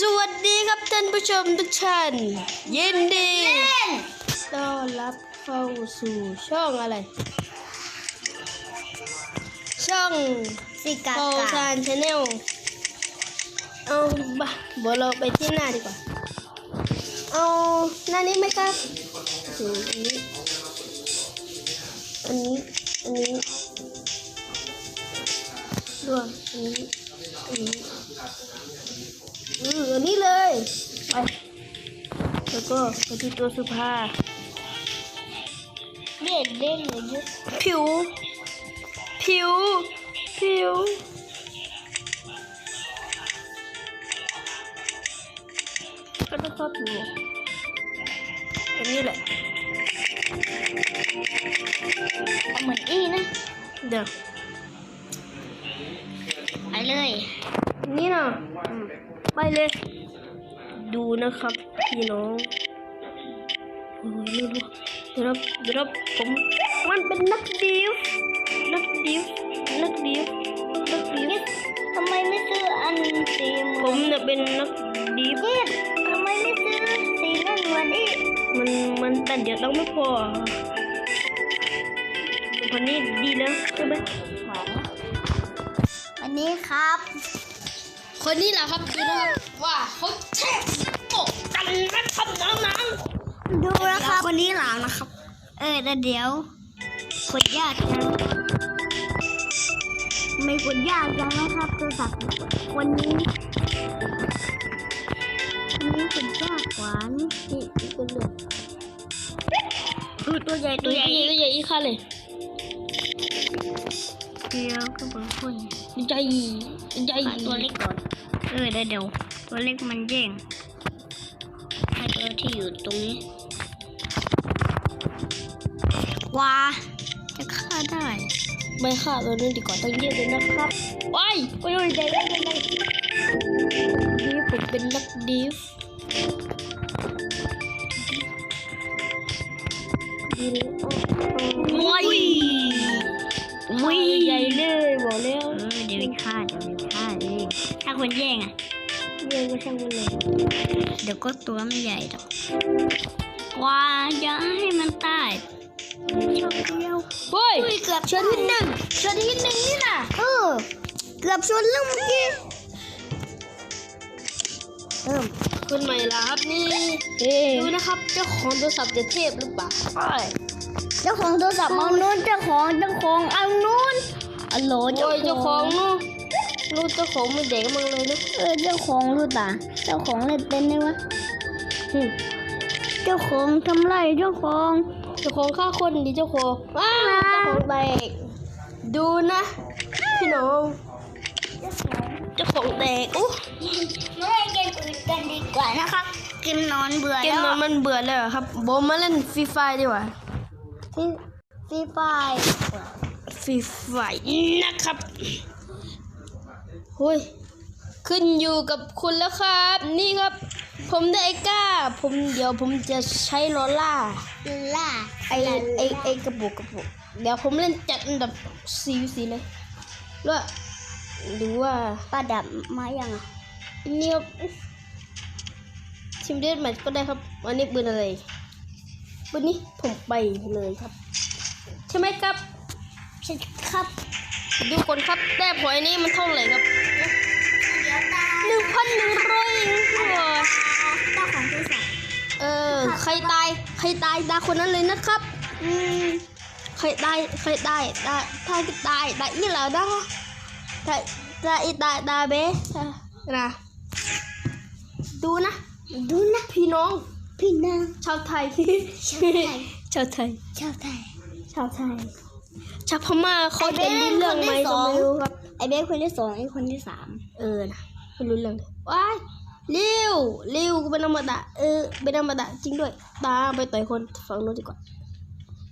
สวัสดีครับท่านผู้ชมทุกท่านยินดีต้อนรับเข้าสู่ช่องอะไร ช่องสิกาโคกาซานชาแนลเอาบ้าบอเราไปที่หน้าดีกว่า เอาหน้านี้ไหมครับอืมอัน แล้วก็ไปที่ตัวสุภาเด่นเด่นเลยเยอะผิว ผิว ผิว ก็ต้องเข้าผิวอันนี้แหละเอาเหมือนอีนะ เดี๋ยวไปเลย นี่นะอืมไปเลย ดูนะครับ พี่น้องโอ้ย ดูดูเดี๋ยวนะเดี๋ยวนะผมมันเป็นนักดิฟนักดิฟนักดิฟนักดิฟทำไมไม่ซื้ออันสีเหผมือนมเนี่ยเป็นนักดิฟทำไมไม่ซื้อสีนั่นเหมือนอีมันมันแต่เดี๋ยวต้องไม่พอคนนี้ดีแล้วใช่ไหมอันนี้ครับ คนนี้แหละครับครับว่าเขาแทบตกกันนะครับน้อง ดูนะครับ คนนี้หลังนะครับ เออแต่เดี๋ยวกดยากจังไม่กดยากจังนะครับโทรศัพท์วันนี้วันนี้กดยากกว่านี่ๆนี่อีกคนหนึ่งดูตัวใหญ่ตัตัววใหใหญ่ญ่ตัวใหญ่อีกค่ะเลยเดียวก็เป็นคนใหญ่ใหญ่หาตัวเล็กก่อนเออเดี๋ยวเดี๋ยวตัวเล็กมันแย่งให้ตัวที่อยู่ตรงนี้ ว้าจะฆ่าได้ ไม่ค่ะตัวนี้ดีกว่าตั้งเยอะเลยนะครับว้ายโอ้ยโอ้ยใหญ่ใหญ่ใหญ่ใหญ่นี่ผมเป็นนักดิฟดีเลยโอ้โอ้ว้ายว้ายใหญ่เลยบอกแล้วเออเดี๋ยวไปฆ่าเดี๋ยวไปฆ่าเองถ้าคนแย่งอะเรื่องก็ช่างมันเลยเดี๋ยวก็ตัวไม่ใหญ่หรอกว้าอย่าให้มันตาย ชอบเดียวเฮ้ยอุ้ยเกือบชนที่หนึ่งชนที่หนึ่งนี่น่ะเออเกือบชนแล้วเมื่อกี้เริ่มคนใหม่ละครับนี่เอ๊ะดูนะครับเจ้าของโทรศัพท์จะเทพหรือเปล่าเจ้าของโทรศัพท์เอานู้นเจ้าของเจ้าของเอานู้นอัลโหลโอ้ยเจ้าของนู้นนู้นเจ้าของไม่เด็กมั้งเลยนะเออเจ้าของรู้ตาเจ้าของเล่นเป็นไหมวะหึเจ้าของทำไรเจ้าของ เจ้าของฆ่าคนดิเจ้าของว้าวเจ้าของแตกดูนะ พี่น้องเจ้าของแตกอู้ไม่เล่นเกมอื่นกันดีกว่านะครับเกมนอนเบื่อเกมแล้วนั้นมันเบื่อแล้วเหรอครับโบมมาเล่นฟรีไฟดีกว่าฟีฟีไฟฟรีไฟนะครับเฮ้ยขึ้นอยู่กับคุณแล้วครับ นี่ครับ ผมได้ไอ้ก้า ผมเดี๋ยวผมจะใช้ลอล่าล่าไอไอไอกระปุกกระปุกเดี๋ยวผมเล่นจัดอันดับสีสีเลยแล้วดูว่าป้าดับมายังอะอันนี้ครับทีมเดนแมทก็ได้ครับวันนี้ปืนอะไรปืนนี้ผมไปเลยครับ ใช่ไหมครับใช่ครับ ดูคนครับแต้มพอยนี้มันเท่าไหร่ครับ ใครตายตาคนนั้นเลยนะครับ อืมใครได้ใครได้ได้ถ้าตายได้นี่แหละนะถ้าถ้าอีตายตายเบสนะดูนะ ดูนะพี่น้อง พี่นางชาวไทยชาวไทยชาวไทยชาวไทยชาวไทยชาวพม่าเขาจะรู้เรื่องไหมก็ไม่รู้ครับไอเบสคนที่สองไอคนที่สามเออนะไม่รู้เรื่องเลยว้าย เร็วเร็วกูเป็นอมตะเออเป็นอมตะจริงด้วย ตามไปต่อยคนฝั่งโน้นดีกว่า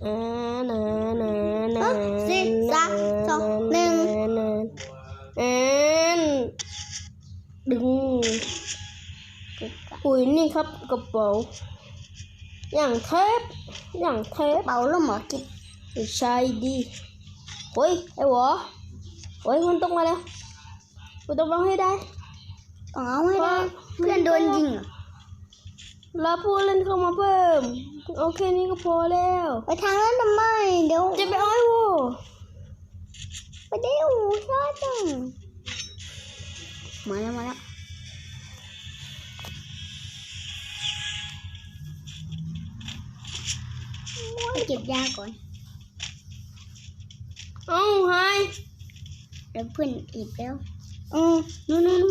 เออนะนะนะสี่สามสองหนึ่งเอ็นดึงอุ้ยนี่ครับกระเป๋าอย่างเทปอย่างเทปเป่าแล้วหมอกินไม่ใช่ดิเฮ้ยไอ้หวอเฮ้ยมันต้องมาแล้วมันต้องมาให้ได้ต้ องเอาให้ได้เพื่อนโดริงเหรอแล้วผู้เล่นเข้ามาเพิ่ม โอเคนี้ก็พอแล้ว ไปทางนั้นทำไม เดี๋ยว จะไปเอาไอ้โวไปเดี๋ยวช้าจัง มาแล้วมาแล้วไปเก็บยาก่อนเอ้าหายเดี๋ยวเพื่อนอีกแล้วอือนู่นนู่น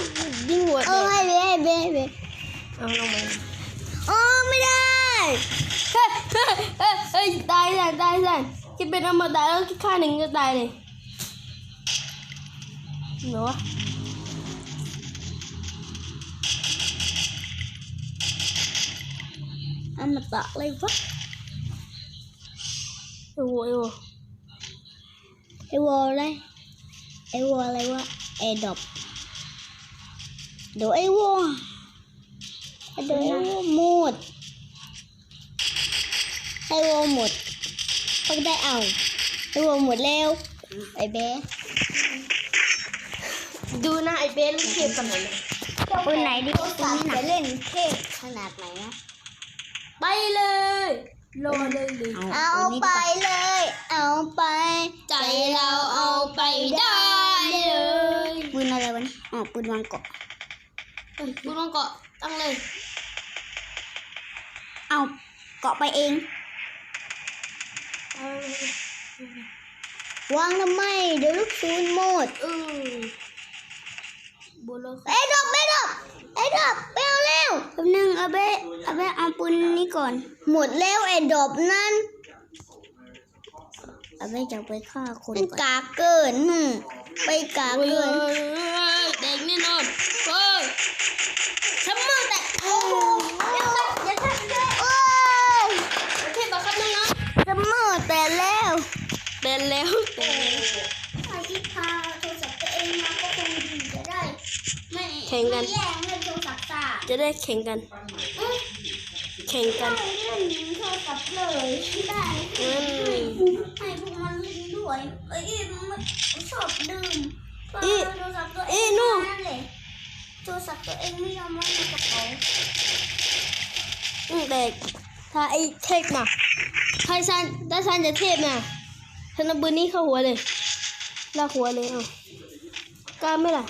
ว้าวยิงหัวเอเด็อกให้เบ้เบ้เบ้เอาลงมาอ๋อไม่ได้เฮ้ยเฮ้ยเฮ้ยเฮ้ย เป็นอมตะแล้วค่าหนึ่งก็ตายเลยเหรอวะอมตะเลยวะไอ้โวไอ้โวไอวอลอะไรไอวอลอะไรวะไอดอบเดี๋ยวไอวอลเดี๋ยวไอวอลหมดไอวอลหมดก็ได้เอาไอวอลหมดแล้วไอเบ้ดูนะไอ้เบนเทียบกันหน่อยเลยปืนไหนดีปืนนี้หนักเล่นเท่ขนาดไหนนะไปเลยรอเลยเลยเอาไปเลย เอาไป ใจเราเอาไปได้เลยปืนอะไรวะนี่อ๋อปืนวางเกาะเฮ้ย คุณลองเกาะตั้งเลย เอาเกาะไปเองเอาเลยวางทำไม เดี๋ยวลูกปืนหมดเออบุรไอ้ดอกไอ้ดอกไอ้ดอกไปเอาเร็วแป๊บนึงเอาไปเอาไปเอาปืนนี้ก่อน หมดแล้วไอ้ดอกนั่นเอาไปจะไปฆ่าคนก่อนกาเกินหึไปกาเฮ้เกินยเด็กแน่นอนเฮ้ยฉันมือแต่ โอ้โหอย่าทำอย่าทำเลยโอ้ย เทียบกับน้อง จะมืดแต่แล้ว ๆเป็นแล้วเป็นแล้ว ถ้าที่พาโทรศัพท์ตัวเองมาก็คงดีจะได้ ไม่ แข่งกันไม่แย่งเล่นโทรศัพท์ตาจะได้แข่งกัน แข่งกันได้เล่นโทรศัพท์เลยได้งั้นให้พวกมันเล่นด้วยเอ้ยมันชอบดื่มอีโทรศัพท์ตัวเออีงนู่นนั่นแหละโทรศัพท์ตัวเองไม่ยอมไว้ในกระเป๋าอืมเด็กถ้าไอ้เทพน่ะถ้าฉันถ้าฉันจะเทพน่ะฉันเอาปืนนี้เข้าหัวเลยลากหัวเลยเอากล้าไหมล่ะ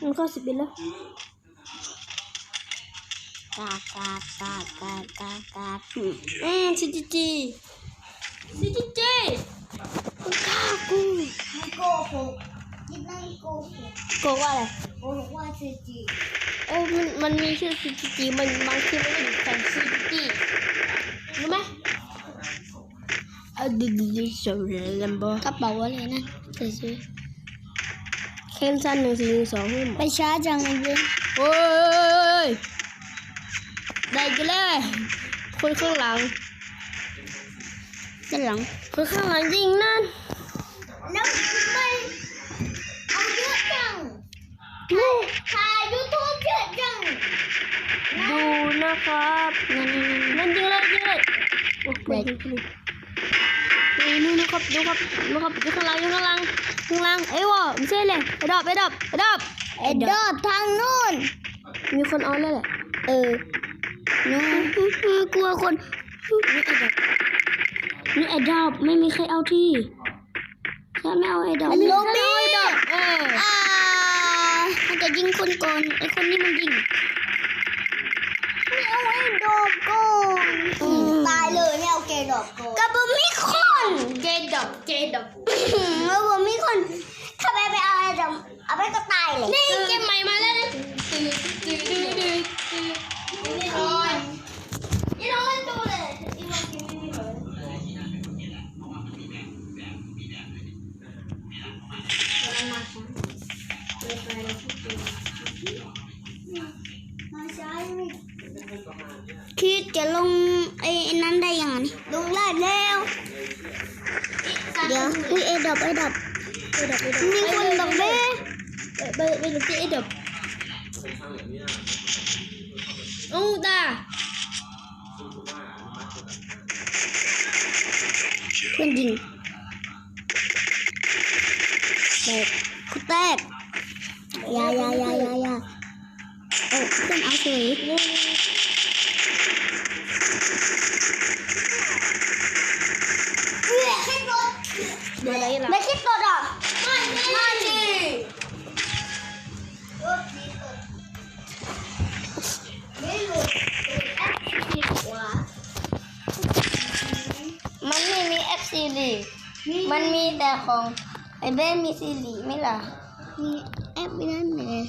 มันเข้าสิบเอ็ดแล้วกากากากากากาอืมอืมซีจีจีซีจีจีมึงฆ่ากูไม่โกหกยิ่งไม่โกหกโกว่าอะไรโกหกว่าซีจีเออมันมันมีชื่อซีจีจีมันบางทีมันก็อยู่แทนซีจีจีรู้ไหมเออดิดิดิโซเรลัมโบกระเป๋าอะไรนะใส่ซื้อ เคนซันหนึ่งสี่หนึ่งสองหุ้มไปช้าจังเลยโอ้ยได้กันเลยคนข้างหลังด้านหลังคนข้างหลังยิงนั่นแล้วไม่เอาเยอะจังนู่นถ่ายยูทูบเยอะจังดูนะครับนั่นนั่นนั่นนั่นยิงเลยยิงเลยโอ้ได้ยยิงเลย นี่นู่นนะครับดูครับดูครับดูข้างหลังดูข้างหลังข้างหลังเอ้ยวะไม่ใช่เลยไอ้ดอบไอ้ดอบไอ้ดอบไอ้ดอบทางนู้นมีคนเอาแล้วแหละเออนู้นกลัวคนนี่ไอ้ดอบนี่ไอ้ดอบไม่มีใครเอาที่ฉันไม่เอาไอ้ดอบมันลงฉันบีเอาไอ้ดอบเอออ่ามันจะยิงคนก่อนไอ้คนนี้มันยิงไม่เอาไอ้ดอบก่อนตายเลยไม่เอาเกดอบก่อนกับผมมี คนเกดอบเกดอบแล้วผมมีคนถ้าไปไปเอาไอ้ดอบเอาไปก็ตายเลยนี่เกมใหม่มาแล้วนะตื้อตื้อตื้อตื้อตื้อนี่น้อยนี่น้องเล่นดูเลยอีวันกินนี่เลยคิดจะลง à? Ui, em đập, em đập. Em đập, em đập. Nhưng quân đập bé. Bây bây giờ chị em đập. Ô ta. Quân gì? Đẹp. Đẹp. Ya ya ya ya ya. Oh, kan aku ini. มันมีแต่ของไอ้เบ้มีซีรีส์ไหมล่ะมีแอปไม่ได้เลย